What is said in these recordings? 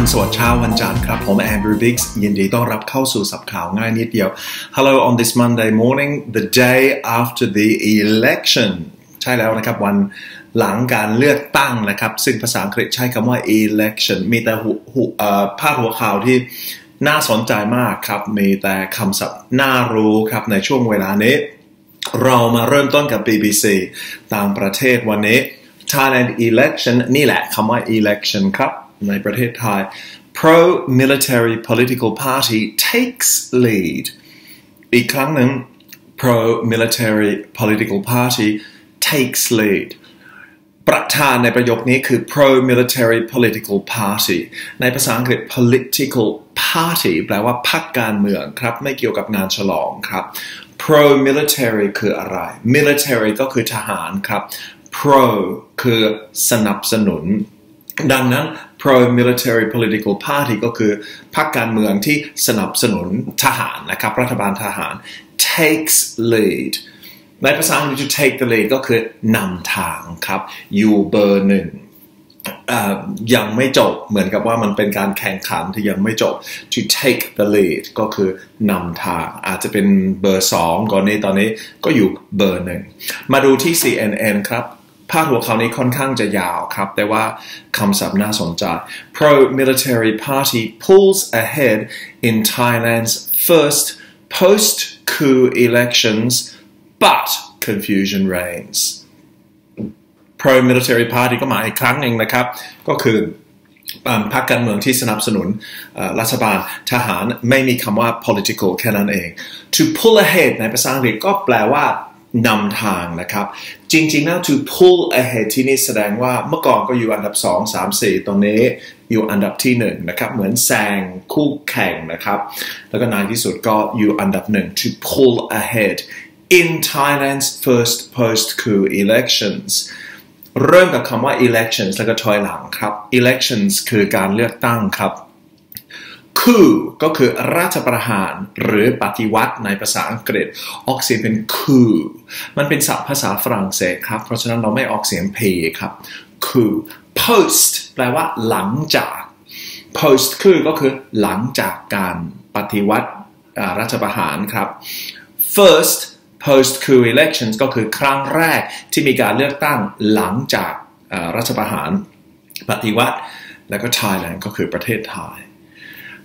ณสวัสดิ์เช้าวันจันทร์ครับ ผมแอนดรูว์บิกส์ยินดีต้อนรับเข้าสู่สับข่าวง่ายนิดเดียว Hello on this Monday morning the day after the election ใช่แล้วนะครับ วันหลังการเลือกตั้งนะครับ ซึ่งภาษาอังกฤษใช้คำว่า election มีแต่หูหูพาดหัวข่าวที่น่าสนใจมากครับ มีแต่คำศัพท์น่ารู้ครับ ในช่วงเวลานี้ เรามาเริ่มต้นกับ BBC ต่างประเทศวันนี้ Thailand election นี่แหละคำว่า election ครับ ในประเทศไทย pro military political party takes lead อีกครั้งหนึ่ง pro military political party takes lead ประธานในประโยคนี้คือ pro military political party ในภาษาอังกฤษ political party แปลว่าพรรคการเมืองครับ ไม่เกี่ยวกับงานฉลองครับ pro military คืออะไร military ก็คือทหารครับ pro คือสนับสนุน ดังนั้น pro military political party ก็คือพรรคการเมืองที่สนับสนุนทหารนะครับรัฐบาลทหาร takes lead ในภาษาอังกฤษ to take the lead ก็คือนำทางครับ อยู่เบอร์หนึ่งยังไม่จบเหมือนกับว่ามันเป็นการแข่งขันที่ยังไม่จบ to take the lead ก็คือนำทางอาจจะเป็นเบอร์สองก่อนนี้ตอนนี้ก็อยู่เบอร์หนึ่งมาดูที่ CNN ครับ พาดหัวข่าวนี้ค่อนข้างจะยาวครับ แต่ว่าคำศัพท์น่าสนใจ pro military party pulls ahead in Thailand's first post coup elections but confusion reigns pro military party ก็หมายอีกครั้งหนึ่งนะครับ ก็คือพรรคการเมืองที่สนับสนุนรัฐบาลทหารไม่มีคำว่า political แค่นั้นเอง to pull ahead ในภาษาอังกฤษก็แปลว่า นำทางนะครับ จริงๆแล้ว to pull ahead ที่นี่แสดงว่าเมื่อก่อนก็อยู่อันดับ 2 3 4 ตอนนี้อยู่อันดับที่1นะครับเหมือนแซงคู่แข่งนะครับ แล้วก็นายที่สุดก็อยู่อันดับ 1 to pull ahead in Thailand's first post-coup elections เริ่มกับคำว่า elections แล้วก็ถอยหลังครับ elections คือการเลือกตั้งครับ coup ก็คือรัฐประหารหรือปฏิวัติในภาษาอังกฤษ ออกเสียงเป็น coup มันเป็นศัพท์ภาษาฝรั่งเศสครับ เพราะฉะนั้นเราไม่ออกเสียง p ครับ coup post แปลว่าหลังจาก post coup ก็คือหลังจากการปฏิวัติรัฐประหารครับ first post coup elections ก็คือครั้งแรกที่มีการเลือกตั้งหลังจากรัฐประหารปฏิวัติ แล้วก็ Thailand ก็คือประเทศไทย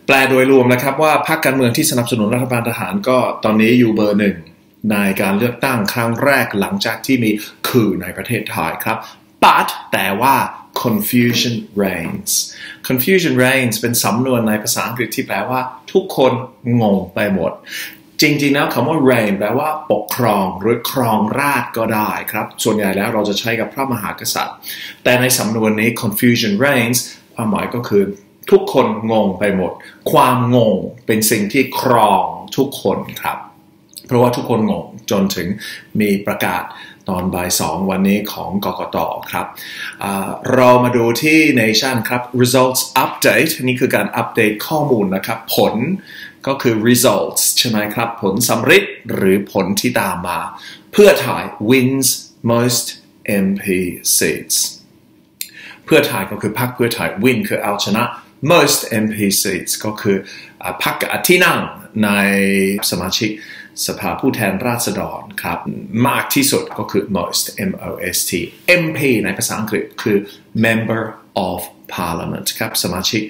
แปลโดยรวมนะครับว่าพรรคการเมืองที่สนับสนุนรัฐบาลทหารก็ตอนนี้อยู่เบอร์หนึ่งในการเลือกตั้งครั้งแรกหลังจากที่มีคือในประเทศไทยครับ but แต่ว่า confusion reigns confusion reigns เป็นสำนวนในภาษาอังกฤษที่แปลว่า ทุกคนงงไปหมด จริงๆ แล้วคำว่า reign แปลว่าปกครองหรือครองราชก็ได้ครับ ส่วนใหญ่แล้วเราจะใช้กับพระมหากษัตริย์ แต่ในสำนวนนี้ confusion reigns ความหมายก็คือ ทุกคนงงไปหมด ความงงเป็นสิ่งที่ครองทุกคนครับ เพราะว่าทุกคนงงจนถึงมีประกาศตอนบ่ายสองวันนี้ของกกตครับเรามาดูที่ Nation ครับ results update นี่คือการอัปเดตข้อมูลนะครับ ผลก็คือ results ใช่ไหมครับ ผลสำเร็จหรือผลที่ตามมา เพื่อถ่าย wins most MP seats เพื่อถ่ายก็คือพรรคเพื่อถ่าย win คือเอาชนะ most MP seats ก็คือพรรคที่นั่งในสมาชิกสภาผู้แทนราษฎรครับ มากที่สุดก็คือ most M O S T MP ในภาษาอังกฤษคือ member of parliament ครับ สมาชิก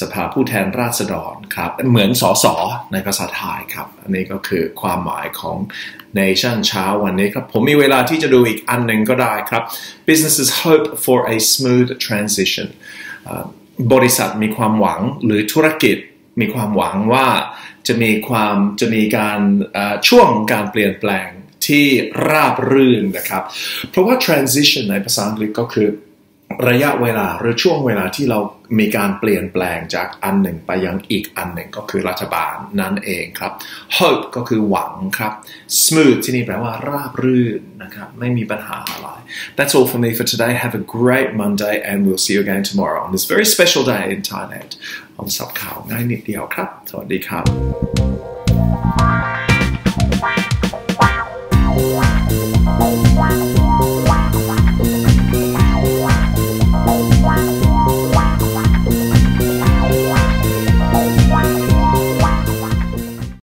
สภาผู้แทนราษฎรครับ เหมือนสอสอในภาษาไทยครับ อันนี้ก็คือความหมายของ Nation เช้าวันนี้ครับ ผมมีเวลาที่จะดูอีกอันหนึ่งก็ได้ครับ businesses hope for a smooth transition บริษัทมีความหวังหรือธุรกิจมีความหวังว่าจะมีความจะมีการช่วงการเปลี่ยนแปลงที่ราบรื่นนะครับ เพราะว่า transition ในภาษาอังกฤษก็คือ ระยะเวลาหรือช่วงเวลาที่เรามีการเปลี่ยนแปลงจากอันหนึ่งไปยังอีกอันหนึ่งก็คือรัฐบาลนั่นเองครับ hope ก็คือหวังครับ smooth ที่นี่แปลว่าราบรื่นนะครับไม่มีปัญหาอะไร That's all for me for today have a great Monday and we'll see you again tomorrow on this very special day in Thailand on สับข่าวง่ายนิดเดียวครับ สวัสดีครับ